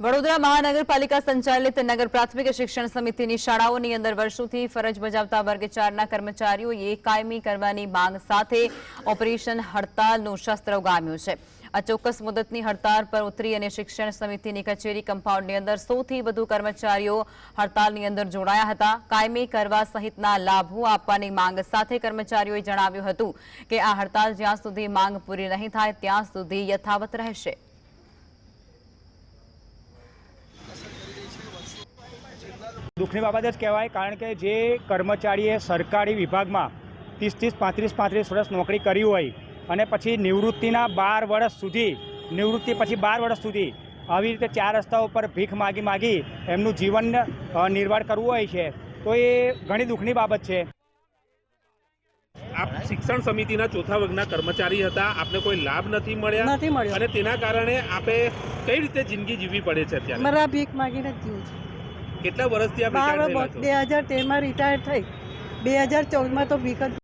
વડોદરા મહાનગરપાલિકા સંચાલિત નગર પ્રાથમિક શિક્ષણ સમિતિની શાળાઓની અંદર વર્ષોથી ફરજ બજાવતા વર્ગ ચારના કર્મચારીઓએ કાયમી કરવાની માંગ સાથે ઓપરેશન હડતાલનું શસ્ત્ર ઉગામ્યું છે. આ ચોક્કસ મુદતની હડતાલ પર ઉતરી અને શિક્ષણ સમિતિની કચેરી કમ્પાઉન્ડની અંદર સૌથી વધુ કર્મચારીઓ હડતાલની અંદર જોડાયા હતા. કાયમી કરવા સહિતના લાભો આપવાની માંગ સાથે કર્મચારીઓએ જણાવ્યું હતું કે આ હડતાલ જ્યાં સુધી માંગ પૂરી નહીં થાય, ત્યાં સુધી યથાવત રહેશે. દુઃખની બાબત જ કહેવાય કારણ કે જે કર્મચારીએ સરકારી વિભાગમાં ત્રીસ ત્રીસ પાંત્રીસ પાંત્રીસ વર્ષ નોકરી કરી હોય અને પછી નિવૃત્તિના બાર વર્ષ સુધી નિવૃત્તિ પછી બાર વર્ષ સુધી આવી રીતે ચાર રસ્તા ઉપર ભીખ માગી માગી એમનું જીવન નિર્વાહ કરવું હોય છે તો એ ઘણી દુઃખની બાબત છે. આપ શિક્ષણ સમિતિના ચોથા વર્ગના કર્મચારી હતા આપને કોઈ લાભ નથી મળ્યા? નથી મળ્યો. અને તેના કારણે આપે કઈ રીતે જિંદગી જીવવી પડે છે અત્યારે? મારા ભીખ માગીને જીવું છું. કેટલા વર્ષથી આપ રિટાયર થયેલા બે હજાર તેરમાં રિટાયર થઈ. બે હજાર ચૌદમાં તો જ